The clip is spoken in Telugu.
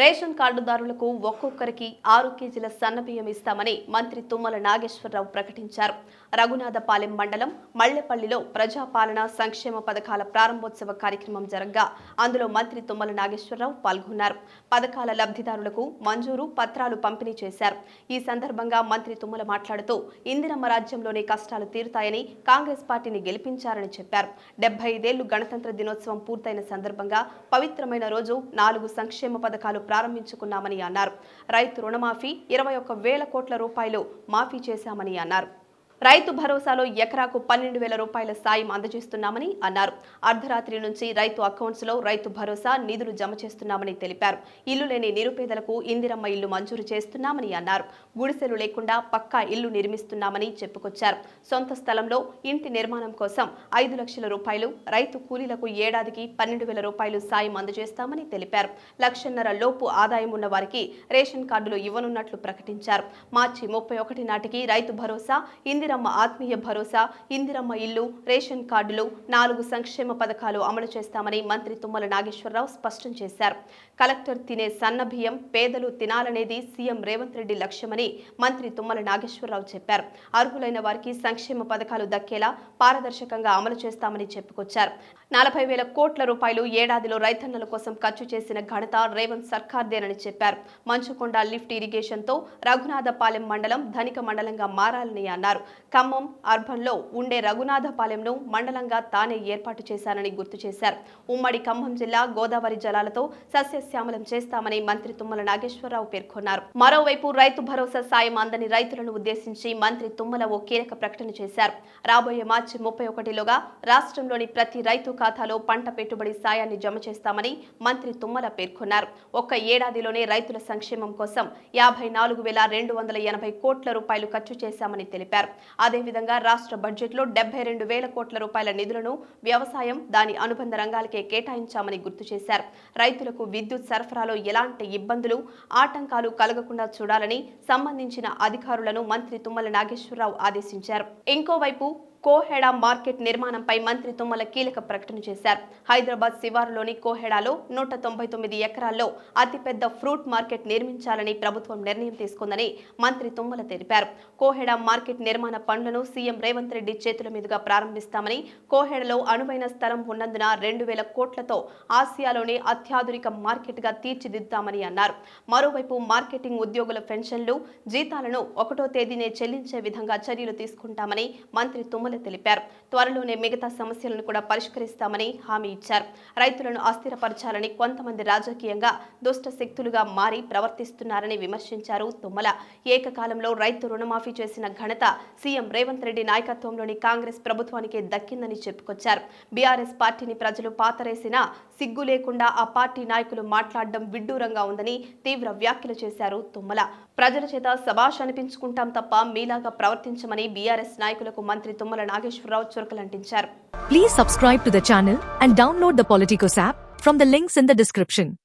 రేషన్ కార్డుదారులకు ఒక్కొక్కరికి ఆరు కేజీల సన్నబియ్యం ఇస్తామని మంత్రి తుమ్మల నాగేశ్వరరావు ప్రకటించారు. రఘునాథపాలెం మండలం మల్లెపల్లిలో ప్రజాపాలన సంక్షేమ పథకాల ప్రారంభోత్సవ కార్యక్రమం జరగ్గా. అందులో మంత్రి తుమ్మల నాగేశ్వరరావు పాల్గొన్నారు. పథకాల లబ్ధిదారులకు మంజూరు పత్రాలు పంపిణీ చేశారు. ఈ సందర్భంగా మంత్రి తుమ్మల మాట్లాడుతూ ఇందిరమ్మ రాజ్యంలోనే కష్టాలు తీరుతాయని కాంగ్రెస్ పార్టీని గెలిపించారని చెప్పారు. డెబ్బై ఐదేళ్ళు గణతంత్ర దినోత్సవం పూర్తయిన సందర్భంగా పవిత్రమైన రోజు నాలుగు సంక్షేమ పథకాలు ప్రారంభించుకున్నామని అన్నారు. రైతు రుణమాఫీ ఇరవై ఒక్క వేల కోట్ల రూపాయలు మాఫీ చేశామని అన్నారు. రైతు భరోసాలో ఎకరాకు పన్నెండు వేల రూపాయల సాయం అందజేస్తున్నామని అన్నారు. అర్ధరాత్రి నుంచి రైతు అకౌంట్స్లో రైతు భరోసా నిధులు జమ చేస్తున్నామని తెలిపారు. ఇల్లు లేని నిరుపేదలకు ఇందిరమ్మ ఇల్లు మంజూరు చేస్తున్నామని అన్నారు. గుడిసెలు లేకుండా పక్కా ఇల్లు నిర్మిస్తున్నామని చెప్పుకొచ్చారు. సొంత స్థలంలో ఇంటి నిర్మాణం కోసం ఐదు లక్షల రూపాయలు రైతు కూలీలకు ఏడాదికి పన్నెండు వేల రూపాయలు సాయం అందజేస్తామని తెలిపారు. లక్షన్నర లోపు ఆదాయం ఉన్న వారికి రేషన్ కార్డులు ఇవ్వనున్నట్లు ప్రకటించారు. మార్చి ముప్పై ఒకటి నాటికి రైతు భరోసా ఇందిర ఇందిరమ్మ ఆత్మీయ భరోసా ఇందిరమ్మ ఇల్లు రేషన్ కార్డులు నాలుగు సంక్షేమ పథకాలు అమలు చేస్తామని మంత్రి తుమ్మల నాగేశ్వరరావు స్పష్టం చేశారు. కలెక్టర్ తినే సన్న బియ్యం పేదలు తినాలనేది సీఎం రేవంత్ రెడ్డి లక్ష్యమని మంత్రి తుమ్మల నాగేశ్వరరావు చెప్పారు. అర్హులైన వారికి సంక్షేమ పథకాలు దక్కేలా పారదర్శకంగా అమలు చేస్తామని చెప్పుకొచ్చారు. నలభై వేల కోట్ల రూపాయలు ఏడాదిలో రైతన్నల కోసం ఖర్చు చేసిన ఘనత రేవంత్ సర్కార్దేనని చెప్పారు. మంచుకొండ లిఫ్ట్ ఇరిగేషన్తో రఘునాథపాలెం మండలం ధనిక మండలంగా మారాలని అన్నారు. ఖమ్మం అర్బన్లో ఉండే రఘునాథపాలెంను మండలంగా తానే ఏర్పాటు చేశానని గుర్తు చేశారు. ఉమ్మడి ఖమ్మం జిల్లా గోదావరి జలాలతో సస్యశ్యామలం చేస్తామని మంత్రి తుమ్మల నాగేశ్వరరావు పేర్కొన్నారు. మరోవైపు రైతు భరోసా సాయం అందని రైతులను ఉద్దేశించి మంత్రి తుమ్మల ఓ కీలక ప్రకటన చేశారు. రాబోయే మార్చి ముప్పై ఒకటిలోగా రాష్ట్రంలోని ప్రతి రైతు ఖాతాలో పంట పెట్టుబడి సాయాన్ని జమ చేస్తామని మంత్రి తుమ్మల పేర్కొన్నారు. ఒక్క ఏడాదిలోనే రైతుల సంక్షేమం కోసం యాభై నాలుగు వేల రెండు వందల ఎనభై కోట్ల రూపాయలు ఖర్చు చేశామని తెలిపారు. అదేవిధంగా రాష్ట్ర బడ్జెట్లో డెబ్బై రెండు వేల కోట్ల రూపాయల నిధులను వ్యవసాయం దాని అనుబంధ రంగాలకే కేటాయించామని గుర్తు చేశారు. రైతులకు విద్యుత్ సరఫరాలో ఎలాంటి ఇబ్బందులు ఆటంకాలు కలగకుండా చూడాలని సంబంధించిన అధికారులను మంత్రి తుమ్మల నాగేశ్వరరావు ఆదేశించారు. ఇంకోవైపు కోహెడా మార్కెట్ నిర్మాణంపై మంత్రి తుమ్మల కీలక ప్రకటన చేశారు. హైదరాబాద్ శివారులోని కోహెడాలో నూట తొంభై తొమ్మిది ఎకరాల్లో అతిపెద్ద ఫ్రూట్ మార్కెట్ నిర్మించాలని ప్రభుత్వం నిర్ణయం తీసుకుందని మంత్రి తుమ్మల తెలిపారు. కోహెడా మార్కెట్ నిర్మాణ పనులను సీఎం రేవంత్ రెడ్డి చేతుల మీదుగా ప్రారంభిస్తామని కోహెడలో అనువైన స్థలం ఉన్నందున రెండు వేల కోట్లతో ఆసియాలోనే అత్యాధునిక మార్కెట్గా తీర్చిదిద్దామని అన్నారు. మరోవైపు మార్కెటింగ్ ఉద్యోగుల పెన్షన్లు జీతాలను ఒకటో తేదీనే చెల్లించే విధంగా చర్యలు తీసుకుంటామని మంత్రి తుమ్మల తెలిపారు. త్వరలోనే మిగతా సమస్యలను కూడా పరిష్కరిస్తామని హామీ ఇచ్చారు. రైతులను అస్థిరపరచాలని కొంతమంది రాజకీయంగా దుష్ట శక్తులుగా మారి ప్రవర్తిస్తున్నారని విమర్శించారు తుమ్మల. ఏకకాలంలో రైతు రుణమాఫీ చేసిన ఘనత సీఎం రేవంత్ రెడ్డి నాయకత్వంలోని కాంగ్రెస్ ప్రభుత్వానికే దక్కిందని చెప్పుకొచ్చారు. బీఆర్ఎస్ పార్టీని ప్రజలు పాతరేసినా సిగ్గు లేకుండా ఆ పార్టీ నాయకులు మాట్లాడడం విడ్డూరంగా ఉందని తీవ్ర వ్యాఖ్యలు చేశారు తుమ్మల. ప్రజల చేత సభాష్ అనిపించుకుంటాం తప్ప మీలాగా ప్రవర్తించమని బీఆర్ఎస్ నాయకులకు మంత్రి Tummala Nageswara Rao చురకలంటించారు. Please subscribe to the channel and download the Politicos app from the links in the description